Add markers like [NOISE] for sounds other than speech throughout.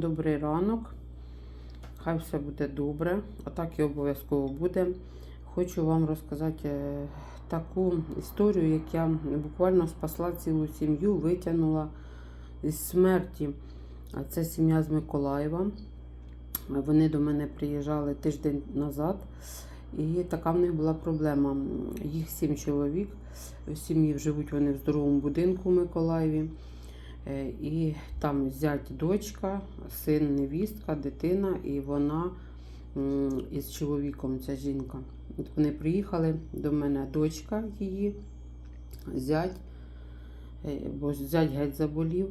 Добрий ранок. Хай все буде добре. Отак і обов'язково буде. Хочу вам розказати е, таку історію, як я буквально спасла цілу сім'ю, витягнула із смерті. Це сім'я з Миколаєва. Вони до мене приїжджали тиждень назад. І така в них була проблема. Їх сім чоловік. В сім'ї живуть вони в здоровому будинку в Миколаєві. Е, І там зять дочка, син, невістка, дитина, і вона із чоловіком, ця жінка. От вони приїхали до мене, дочка її, зять, е, бо зять геть заболів,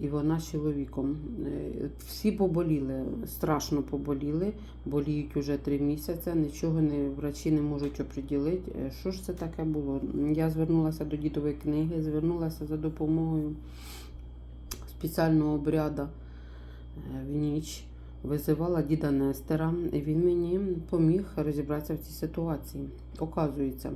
і вона з чоловіком. Е, Всі поболіли, страшно поболіли, боліють уже три місяці, нічого не, врачі не можуть оприділити, що ж це таке було. Я звернулася до дідової книги, звернулася за допомогою спеціального обряду е, в ніч. Визивала діда Нестера, і він мені поміг розібратися в цій ситуації. Оказується,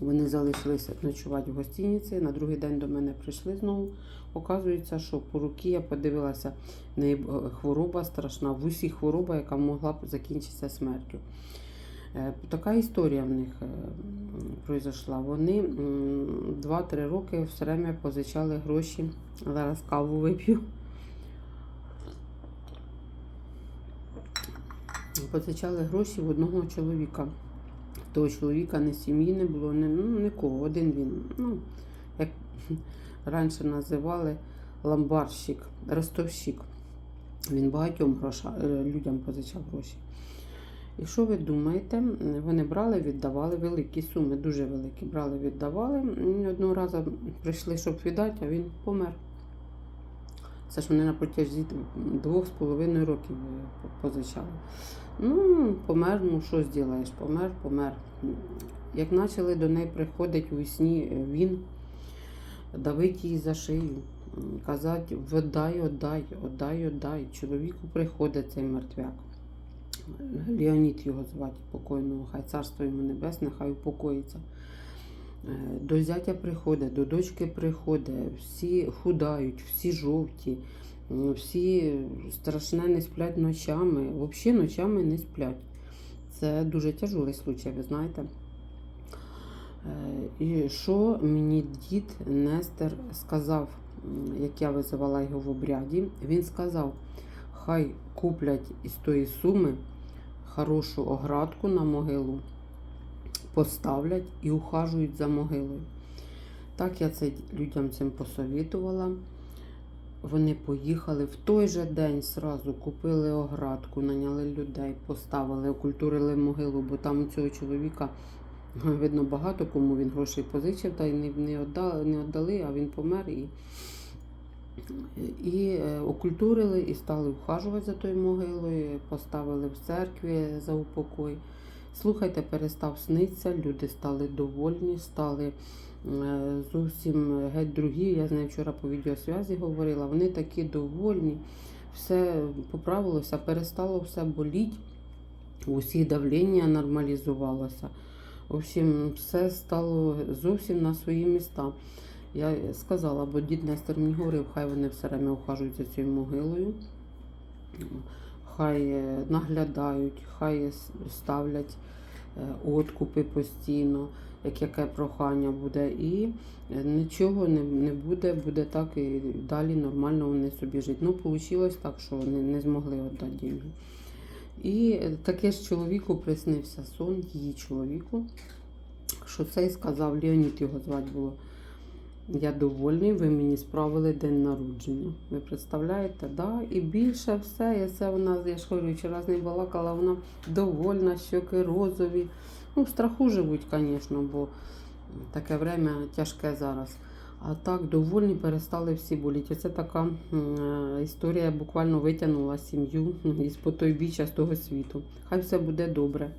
вони залишилися ночувати в гостиниці. На другий день до мене прийшли знову. Оказується, що по руки я подивилася, в неї е, хвороба страшна, в усіх хвороба, яка могла б закінчитися смертю. Е, Така історія в них е, пройшла. Вони 2-3 роки все время позичали гроші. Зараз каву вип'ю. Позичали гроші в одного чоловіка. Того чоловіка не сім'ї не було, ні, ну, нікого, один він. Ну, як [LAUGHS] раніше називали ламбарщик, ростовщик. Він багатьом гроша, е, людям позичав гроші. І що ви думаєте? Вони брали, віддавали великі суми, дуже великі. Брали, віддавали. Одного разу прийшли, щоб віддати, а він помер. Це ж вони на протязі двох з половиною років е, позичали. Ну, помер, ну що зробиш? Помер, помер. Як почали до неї приходити у сні, е, він давить її за шию, казати, віддай, віддай, віддай, віддай. Чоловіку приходить цей мертвяк. Леонід його звати покойного, хай царство йому небесне, хай упокоїться. Е, До зятя приходить, до дочки приходить, всі худають, всі жовті, всі страшне не сплять ночами. Взагалі ночами не сплять. Це дуже тяжкий случай, ви знаєте. Е, І що мені дід Нестер сказав, як я визивала його в обряді, він сказав, хай куплять із тої суми хорошу оградку на могилу, поставлять і ухажують за могилою. Так я це людям цим посовітувала. Вони поїхали в той же день сразу купили оградку, наняли людей, поставили, окультурили могилу, бо там у цього чоловіка видно багато кому він грошей позичив, та й не, не, віддали, не віддали, а він помер і, і е, окультурили і стали ухажувати за тою могилою, поставили в церкві за упокой. Слухайте, перестав снитися, люди стали довольні, стали е, зовсім геть другі. Я з нею вчора по відеосвязі говорила. Вони такі довольні, все поправилося, перестало все боліти, усі давлення нормалізувалося. В общем, все стало зовсім на свої міста. Я сказала, бо дід Нестор мені говорив, хай вони все время ухажують за цією могилою, хай е, наглядають, хай ставлять е, откупи постійно, як яке прохання буде. І е, нічого не, не буде, буде так і далі нормально вони собі жити. Ну, вийшло так, що вони не змогли віддати деньги. І таке ж чоловіку приснився сон, її чоловіку, що цей сказав, Леонід його звати було. Я довольний, ви мені справили день народження. Ви представляєте? Да? І більше все, я це вона, я ж говорю, вчора з балакала, вона довольна, щоки розові. Ну, в страху живуть, звісно, бо таке время тяжке зараз. А так довольні перестали всі боліти. Оце така е, історія буквально витягнула сім'ю із по той біча з того світу. Хай все буде добре.